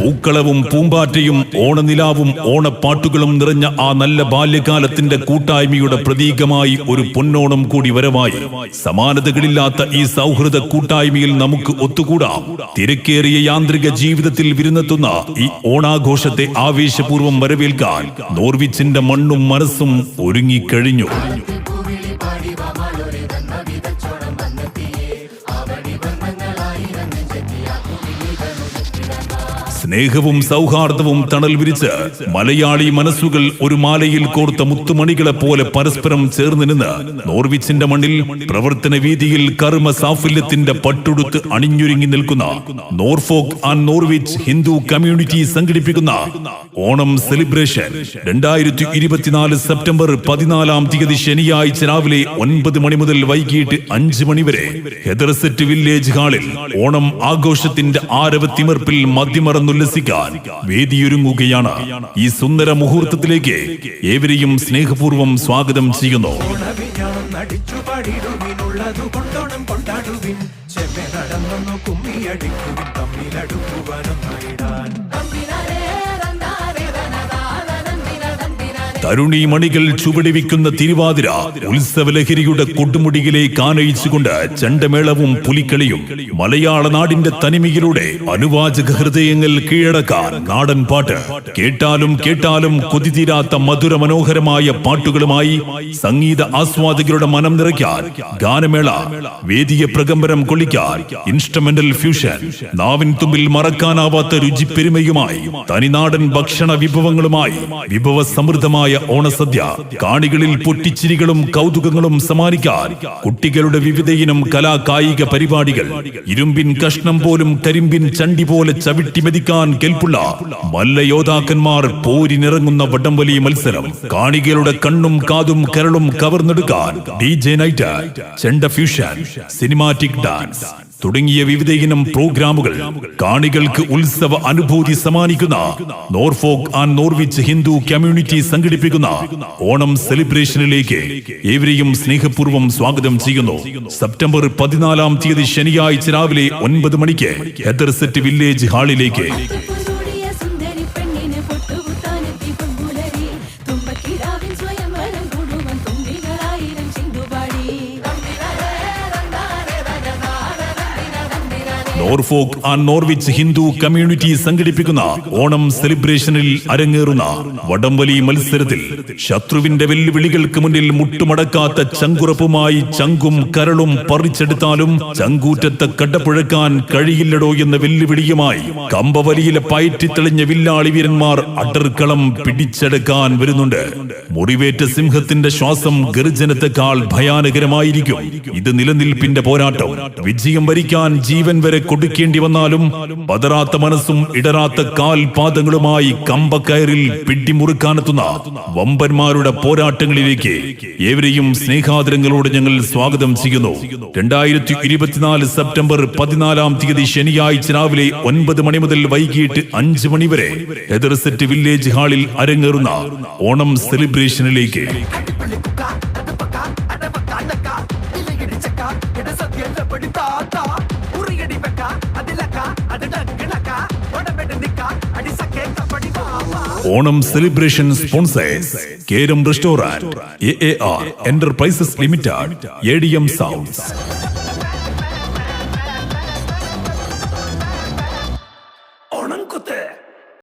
പൂക്കളവും പൂമ്പാറ്റയും ഓണനിലാവും ഓണപ്പാട്ടുകളും നിറഞ്ഞ ആ നല്ല ബാല്യകാലത്തിന്റെ കൂട്ടായ്മയുടെ പ്രതീകമായി ഒരു പൊന്നോണം കൂടി വരവായി. സമാനതകളില്ലാത്ത ഈ സൗഹൃദ കൂട്ടായ്മയിൽ നമുക്ക് ഒത്തുകൂടാം. തിരക്കേറിയ യാന്ത്രിക ജീവിതത്തിൽ വിരുന്നെത്തുന്ന ഈ ഓണാഘോഷത്തെ ആവേശപൂർവം വരവേൽക്കാൻ നോർവിച്ചിന്റെ മണ്ണും മനസ്സും ഒരുങ്ങിക്കഴിഞ്ഞു. സ്നേഹവും സൗഹാർദ്ദവും തണൽ വിരിച്ച് മലയാളി മനസ്സുകൾ ഒരു മാലയിൽ കോർത്ത മുത്തുമണികളെ പോലെ പരസ്പരം ചേർന്ന് നിന്ന് നോർവിച്ചിന്റെ മണ്ണിൽ പ്രവർത്തന വീതിയിൽ കർമ്മ സാഫല്യത്തിന്റെ പട്ടുടുത്ത് അണിഞ്ഞൊരുങ്ങി നിൽക്കുന്ന Norfolk and Norwich Hindu community സംഘടിപ്പിക്കുന്ന ഓണം സെലിബ്രേഷൻ. രണ്ടായിരത്തി ഇരുപത്തിനാല് സെപ്റ്റംബർ പതിനാലാം തീയതി ശനിയാഴ്ച രാവിലെ ഒൻപത് മണി മുതൽ വൈകിട്ട് അഞ്ച് മണി വരെ ഹെദർസെറ്റ് വില്ലേജ് ഹാളിൽ ഓണം ആഘോഷത്തിന്റെ ആരവത്തിമർപ്പിൽ മദ്യമറന്നുല്ലസിക്കാൻ വേദിയൊരുങ്ങുകയാണ്. ഈ സുന്ദര മുഹൂർത്തത്തിലേക്ക് ഏവരെയും സ്നേഹപൂർവം സ്വാഗതം ചെയ്യുന്നു. കൊണ്ടാടുവിൻ ചെമ്മെ നടന്നൊന്നു കുമ്മിയടിക്കുവിൻ തമ്മിലടുക്കുവാനൊന്നായിടാൻ. തരുണി മണികൾ ചുവടിവിക്കുന്ന തിരുവാതിര ഉത്സവലഹരിയുടെ കൊടുമുടിയിലേക്ക് ആനയിച്ചുകൊണ്ട് ചണ്ടമേളവും പുലിക്കളിയും മലയാള നാടിന്റെ തനിമയിലൂടെ അനുവാചക ഹൃദയങ്ങൾ കീഴടക്കാൻ നാടൻ പാട്ട് കേട്ടാലും കേട്ടാലും കൊതിതീരാത്ത മധുര മനോഹരമായ പാട്ടുകളുമായി സംഗീത ആസ്വാദകരുടെ മനം നിറയ്ക്കാൻ ഗാനമേള വേദിയെ പ്രകമ്പരം കൊള്ളിക്കാൻ ഇൻസ്ട്രുമെന്റൽ ഫ്യൂഷൻ നാവിൻ തുമ്പിൽ മറക്കാനാവാത്ത രുചിപ്പെരുമയുമായി തനിനാടൻ ഭക്ഷണ വിഭവങ്ങളുമായി വിഭവ സമൃദ്ധമായ ഓണസദ്യ കാണികളിൽ പൊട്ടിച്ചിരികളും കൗതുകങ്ങളും സമ്മാനിക്കാൻ കുട്ടികളുടെ വിവിധയിനം കലാ കായിക പരിപാടികൾ ഇരുമ്പിൻ കഷ്ണം പോലും കരിമ്പിൻ ചണ്ടി പോലെ ചവിട്ടി മെതിക്കാൻ മല്ല മല്ലയോദ്ധാക്കന്മാർ പോരിനിറങ്ങുന്ന വടംവലി മത്സരം കാണികളുടെ കണ്ണും കാതും കരളും കവർന്നെടുക്കാൻ D J night chenda fusion cinematic dance. തുടങ്ങിയ വിവിധയിനം പ്രോഗ്രാമുകൾ കാണികൾക്ക് ഉത്സവ അനുഭൂതി സമ്മാനിക്കുന്ന Norfolk and Norwich Hindu community സംഘടിപ്പിക്കുന്ന ഓണം സെലിബ്രേഷനിലേക്ക് ഏവരെയും സ്നേഹപൂർവം സ്വാഗതം ചെയ്യുന്നു. സെപ്റ്റംബർ പതിനാലാം തീയതി ശനിയാഴ്ച രാവിലെ ഒൻപത് മണിക്ക് ഹെദർസെറ്റ് വില്ലേജ് ഹാളിലേക്ക് Norfolk and Norwich Hindu community സംഘടിപ്പിക്കുന്ന ഓണം സെലിബ്രേഷനിൽ അരങ്ങേറുന്ന വടംവലി മത്സരത്തിൽ ശത്രുവിന്റെ വെല്ലുവിളികൾക്ക് മുന്നിൽ മുട്ടുമടക്കാത്ത ചങ്കുറപ്പുമായി ചങ്കും കരളും പറിച്ചെടുത്താലും ചങ്കൂറ്റത്തെ കടപ്പുഴക്കാൻ കഴിയില്ലടോ എന്ന വെല്ലുവിളിയുമായി കമ്പവലിയിലെ പയറ്റിത്തെളിഞ്ഞ വില്ലാളി വീരന്മാർ അടർക്കളം പിടിച്ചെടുക്കാൻ വരുന്നുണ്ട്. മുറിവേറ്റ സിംഹത്തിന്റെ ശ്വാസം ഗർജനത്തെക്കാൾ ഭയാനകരമായിരിക്കും. ഇത് നിലനിൽപ്പിന്റെ പോരാട്ടം. വിജയം വരിക്കാൻ ജീവൻ വരെ കൊടുക്കേണ്ടി വന്നാലും പതറാത്ത മനസ്സും ഇടരാത്ത കാൽപാദങ്ങളുമായി കമ്പക്കയറിൽ പിടിമുറുക്കാനെത്തുന്ന വമ്പന്മാരുടെ പോരാട്ടങ്ങളിലേക്ക് ഏവരെയും സ്നേഹാദരങ്ങളോട് ഞങ്ങൾ സ്വാഗതം ചെയ്യുന്നു. രണ്ടായിരത്തി ഇരുപത്തിനാല് സെപ്റ്റംബർ പതിനാലാം തീയതി ശനിയാഴ്ച രാവിലെ ഒൻപത് മണി മുതൽ വൈകിട്ട് അഞ്ച് മണി വരെ എതിർസെറ്റ് വില്ലേജ് ഹാളിൽ അരങ്ങേറുന്ന Onam സെലിബ്രേഷനിലേക്ക്. Onam celebration sponsors Keram restaurant A R enterprises limited A D M sounds